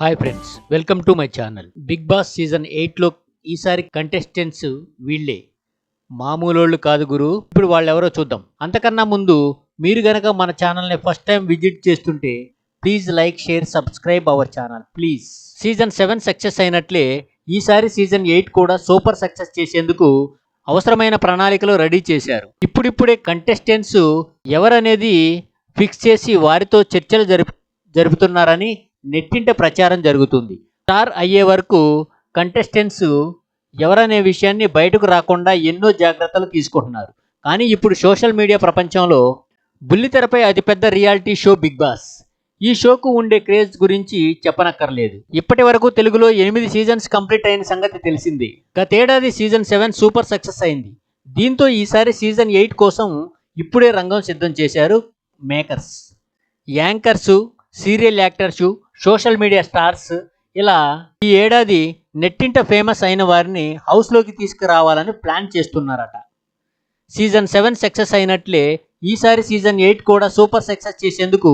Hi friends welcome to my channel big boss season ఎయిట్లో ఈసారి contestants వీళ్ళే. మామూలోళ్ళు కాదు గురు ఇప్పుడు వాళ్ళు ఎవరో చూద్దాం. అంతకన్నా ముందు మీరు గనక మన ఛానల్ని ఫస్ట్ టైం విజిట్ చేస్తుంటే please like share subscribe our channel please season seven success అయినట్లే ఈసారి సీజన్ ఎయిట్ కూడా సూపర్ సక్సెస్ చేసేందుకు అవసరమైన ప్రణాళికలు రెడీ చేశారు. ఇప్పుడిప్పుడే కంటెస్టెంట్స్ ఎవరనేది ఫిక్స్ చేసి వారితో చర్చలు జరుపు జరుపుతున్నారని నెట్టింట ప్రచారం జరుగుతుంది. స్టార్ అయ్యే వరకు కంటెస్టెంట్స్ ఎవరనే విషయాన్ని బయటకు రాకుండా ఎన్నో జాగ్రత్తలు తీసుకుంటున్నారు. కానీ ఇప్పుడు సోషల్ మీడియా ప్రపంచంలో బుల్లితెరపై అతిపెద్ద రియాలిటీ షో బిగ్ బాస్. ఈ షోకు ఉండే క్రేజ్ గురించి చెప్పనక్కర్లేదు. ఇప్పటి వరకు తెలుగులో ఎనిమిది సీజన్స్ కంప్లీట్ అయిన సంగతి తెలిసింది. గతేడాది సీజన్ సెవెన్ సూపర్ సక్సెస్ అయింది. దీంతో ఈసారి సీజన్ ఎయిట్ కోసం ఇప్పుడే రంగం సిద్ధం చేశారు makers. Anchors serial actors social media stars ఇలా ఈ ఏడాది నెట్టింట ఫేమస్ అయిన వారిని హౌస్లోకి తీసుకురావాలని ప్లాన్ చేస్తున్నారట. సీజన్ సెవెన్ సక్సెస్ అయినట్లే ఈసారి సీజన్ ఎయిట్ కూడా సూపర్ సక్సెస్ చేసేందుకు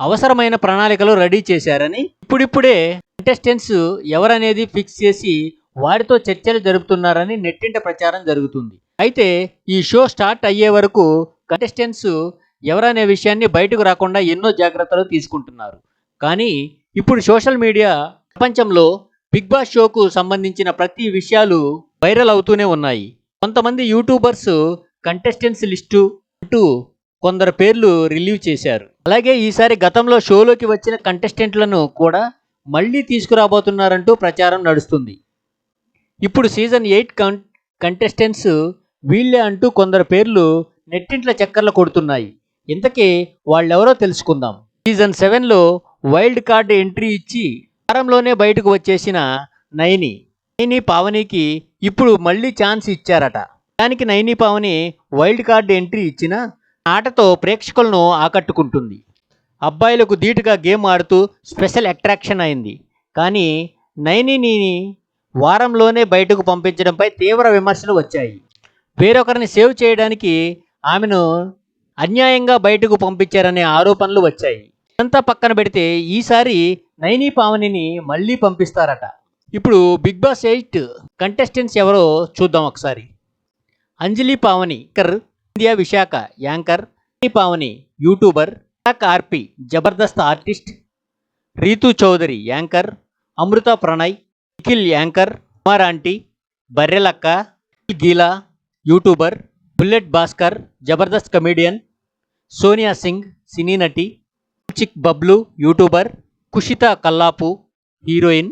అవసరమైన ప్రణాళికలు రెడీ చేశారని ఇప్పుడిప్పుడే కంటెస్టెంట్స్ ఎవరనేది ఫిక్స్ చేసి వారితో చర్చలు జరుపుతున్నారని నెట్టింట ప్రచారం జరుగుతుంది. అయితే ఈ షో స్టార్ట్ అయ్యే వరకు కంటెస్టెంట్స్ ఎవరనే విషయాన్ని బయటకు రాకుండా ఎన్నో జాగ్రత్తలు తీసుకుంటున్నారు. కానీ ఇప్పుడు సోషల్ మీడియా ప్రపంచంలో బిగ్ బాస్ షోకు సంబంధించిన ప్రతి విషయాలు వైరల్ అవుతూనే ఉన్నాయి. కొంతమంది యూట్యూబర్స్ కంటెస్టెంట్స్ లిస్టు అంటూ కొందరు పేర్లు రిలీవ్ చేశారు. అలాగే ఈసారి గతంలో షోలోకి వచ్చిన కంటెస్టెంట్లను కూడా మళ్ళీ తీసుకురాబోతున్నారంటూ ప్రచారం నడుస్తుంది. ఇప్పుడు సీజన్ ఎయిట్ కం కంటెస్టెంట్స్ వీళ్ళే అంటూ కొందరు పేర్లు నెట్టింట్ల చక్కర్లు కొడుతున్నాయి. ఇంతకీ వాళ్ళెవరో తెలుసుకుందాం. సీజన్ సెవెన్లో వైల్డ్ కార్డ్ ఎంట్రీ ఇచ్చి వారంలోనే బయటకు వచ్చేసిన నైని. నైని పావనికి ఇప్పుడు మళ్ళీ ఛాన్స్ ఇచ్చారట. దానికి Naini Pavani wild card entry ఇచ్చిన ఆటతో ప్రేక్షకులను ఆకట్టుకుంటుంది. అబ్బాయిలకు ధీటుగా గేమ్ ఆడుతూ స్పెషల్ అట్రాక్షన్ అయింది. కానీ నైనిని వారంలోనే బయటకు పంపించడంపై తీవ్ర విమర్శలు వచ్చాయి. వేరొకరిని సేవ్ చేయడానికి ఆమెను అన్యాయంగా బయటకు పంపించారనే ఆరోపణలు వచ్చాయి. ఇదంతా పక్కన పెడితే ఈసారి నైని పావనిని మళ్ళీ పంపిస్తారట. ఇప్పుడు బిగ్ బాస్ ఎయిట్ కంటెస్టెంట్స్ ఎవరో చూద్దాం ఒకసారి. అంజలి పావని కర్ India Visakha anchor Pavani youtuber R P Jabardasth artist Rithu Chowdary anchor Amrutha Pranay Nikhil anchor Kumar aunty Barrelakka గీలా youtuber bullet Bhaskar Jabardasth comedian Sonia Singh cine నటి చిక్ Bablu youtuber Kushitha Kallapu heroine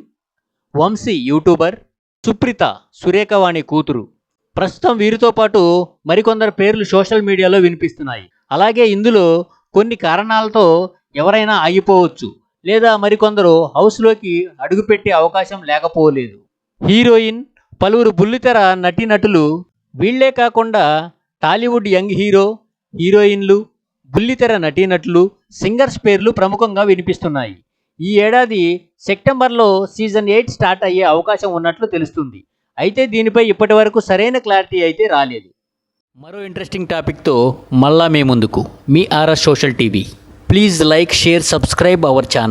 Vamshi youtuber Supritha Surekhavani కూతురు. ప్రస్తుతం వీరితో పాటు మరికొందరు పేర్లు social మీడియాలో వినిపిస్తున్నాయి. అలాగే ఇందులో కొన్ని కారణాలతో ఎవరైనా ఆగిపోవచ్చు లేదా మరికొందరు హౌస్లోకి అడుగుపెట్టే అవకాశం లేకపోలేదు. హీరోయిన్ పలువురు బుల్లితెర నటీనటులు వీళ్ళే కాకుండా టాలీవుడ్ యంగ్ హీరో హీరోయిన్లు బుల్లితెర నటీనటులు సింగర్స్ పేర్లు ప్రముఖంగా వినిపిస్తున్నాయి. ఈ ఏడాది సెప్టెంబర్లో సీజన్ ఎయిట్ స్టార్ట్ అయ్యే అవకాశం ఉన్నట్లు తెలుస్తుంది. అయితే దీనిపై ఇప్పటి వరకు సరైన క్లారిటీ అయితే రాలేదు. మరో ఇంట్రెస్టింగ్ టాపిక్తో మళ్ళా మీ ముందుకు. మీ R S social TV. Please like share subscribe our channel.